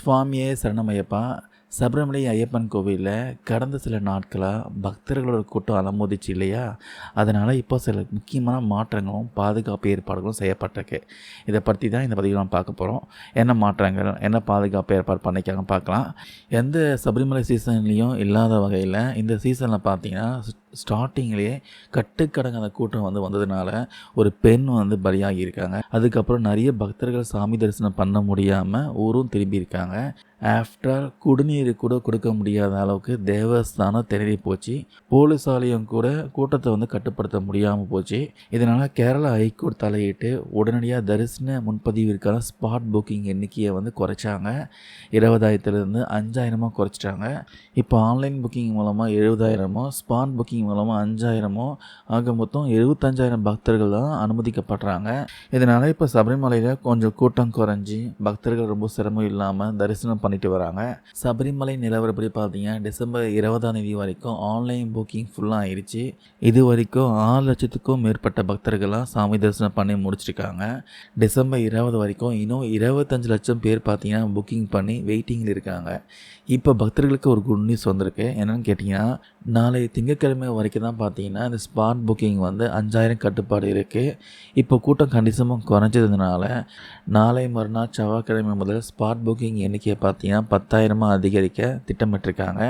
சுவாமியே சரணமையப்பா. சபரிமலை ஐயப்பன் கோவிலில் கடந்த சில நாட்களாக பக்தர்களோட கூட்டம் அலமோதிச்சு இல்லையா? அதனால் இப்போ சில முக்கியமான மாற்றங்களும் பாதுகாப்பு ஏற்பாடுகளும் செய்யப்பட்டிருக்கு. இதை பற்றி தான் இந்த பதிவில் நம்ம பார்க்க போகிறோம் என்ன மாற்றங்கள் என்ன பாதுகாப்பு ஏற்பாடு பண்ணிக்காங்க பார்க்கலாம். எந்த சபரிமலை சீசன்லேயும் இல்லாத வகையில் இந்த சீசனில் பார்த்தீங்கன்னா ஸ்டார்டிங்லேயே கட்டுக்கடங்காத கூட்டம் வந்து வந்ததுனால ஒரு பெண் வந்து பலியாகி இருக்காங்க அதுக்கப்புறம் நிறைய பக்தர்கள் சாமி தரிசனம் பண்ண முடியாமல் ஊரும் திரும்பியிருக்காங்க. ஆஃப்டர் குடிநீர் கூட கொடுக்க முடியாத அளவுக்கு தேவஸ்தானம் திணறி போச்சு. போலீஸாலையும் கூட கூட்டத்தை வந்து கட்டுப்படுத்த முடியாமல் போச்சு. இதனால் கேரளா ஹைகோர்ட் தலையிட்டு உடனடியாக தரிசன முன்பதிவிற்கான ஸ்பாட் புக்கிங் எண்ணிக்கையை வந்து குறைச்சாங்க. இருபதாயிரத்துலேருந்து அஞ்சாயிரமாக குறைச்சிட்டாங்க. இப்போ ஆன்லைன் புக்கிங் மூலமாக எழுபதாயிரமோ ஸ்பாட் புக்கிங் மூலமாக அஞ்சாயிரமோ ஆக மொத்தம் எழுபத்தஞ்சாயிரம் பக்தர்கள் தான் அனுமதிக்கப்படுறாங்க. இதனால் இப்போ சபரிமலையில் கொஞ்சம் கூட்டம் குறைஞ்சி பக்தர்கள் ரொம்ப சிரமம் இல்லாமல் தரிசனம் பண்ணிட்டு வராங்க. சபரிமலை நிலவரப்படி பார்த்தீங்கன்னா டிசம்பர் இருபதாம் தேதி வரைக்கும் ஆன்லைன் புக்கிங் ஃபுல்லாக ஆயிடுச்சு இது வரைக்கும் ஆறு லட்சத்துக்கும் மேற்பட்ட பக்தர்கள்லாம் சாமி தரிசனம் பண்ணி முடிச்சிருக்காங்க. டிசம்பர் இருபது வரைக்கும் இன்னும் இருபத்தஞ்சு லட்சம் பேர் பார்த்தீங்கன்னா புக்கிங் பண்ணி வெயிட்டிங்கில் இருக்காங்க. இப்போ பக்தர்களுக்கு ஒரு குட் நியூஸ் வந்திருக்கு. என்னென்னு கேட்டிங்கன்னா நாளை திங்கட்கிழமை வரைக்கும் தான் பார்த்தீங்கன்னா இந்த ஸ்பாட் புக்கிங் வந்து அஞ்சாயிரம் கட்டுப்பாடு இருக்குது இப்போ கூட்டம் கண்டிசமாக குறைஞ்சதுனால நாளை மறுநாள் செவ்வாய்க்கிழமை முதல் ஸ்பாட் புக்கிங் எண்ணிக்கையை பார்த்தீங்கன்னா பத்தாயிரமாக அதிகரிக்க திட்டமிட்டிருக்காங்க.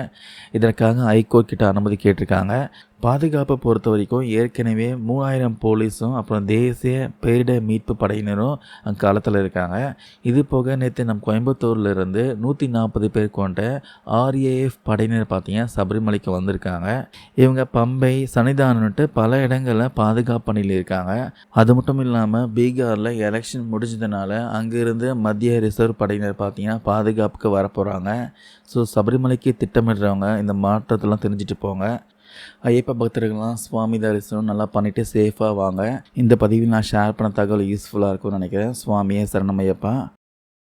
இதற்காக ஹைகோர்ட் கிட்ட அனுமதி கேட்டிருக்காங்க. பாதுகாப்பை பொறுத்த வரைக்கும் ஏற்கனவே மூவாயிரம் போலீஸும் அப்புறம் தேசிய பேரிடர் மீட்பு படையினரும் அக்காலத்தில் இருக்காங்க. இது போக நேற்று நம் கோயம்புத்தூர்ல இருந்து நூற்றி நாற்பது பேர் கொண்ட ஆர்ஏஎஃப் படையினர் பார்த்தீங்கன்னா சபரிமலைக்கு வந்திருக்காங்க. இவங்க பம்பை சன்னிதானம்ட்டு பல இடங்களில் பாதுகாப்பு பணியில் இருக்காங்க. அது மட்டும் இல்லாமல் பீகாரில் எலெக்ஷன் முடிஞ்சதுனால அங்கேருந்து மத்திய ரிசர்வ் படையினர் பார்த்தீங்கன்னா பாதுகாப்புக்கு வரப்போகிறாங்க ஸோ சபரிமலைக்கு திட்டமிடுறவங்க இந்த மாற்றத்தெல்லாம் தெரிஞ்சுட்டு போங்க. ஐயப்ப பக்தர்கள்லாம் சுவாமி தரிசனம் நல்லா பண்ணிவிட்டு சேஃபாக வாங்க. இந்த பதிவில் நான் ஷேர் பண்ண தகவல் யூஸ்ஃபுல்லாக இருக்கும்னு நினைக்கிறேன். சுவாமியே சரணம் ஐயப்பா.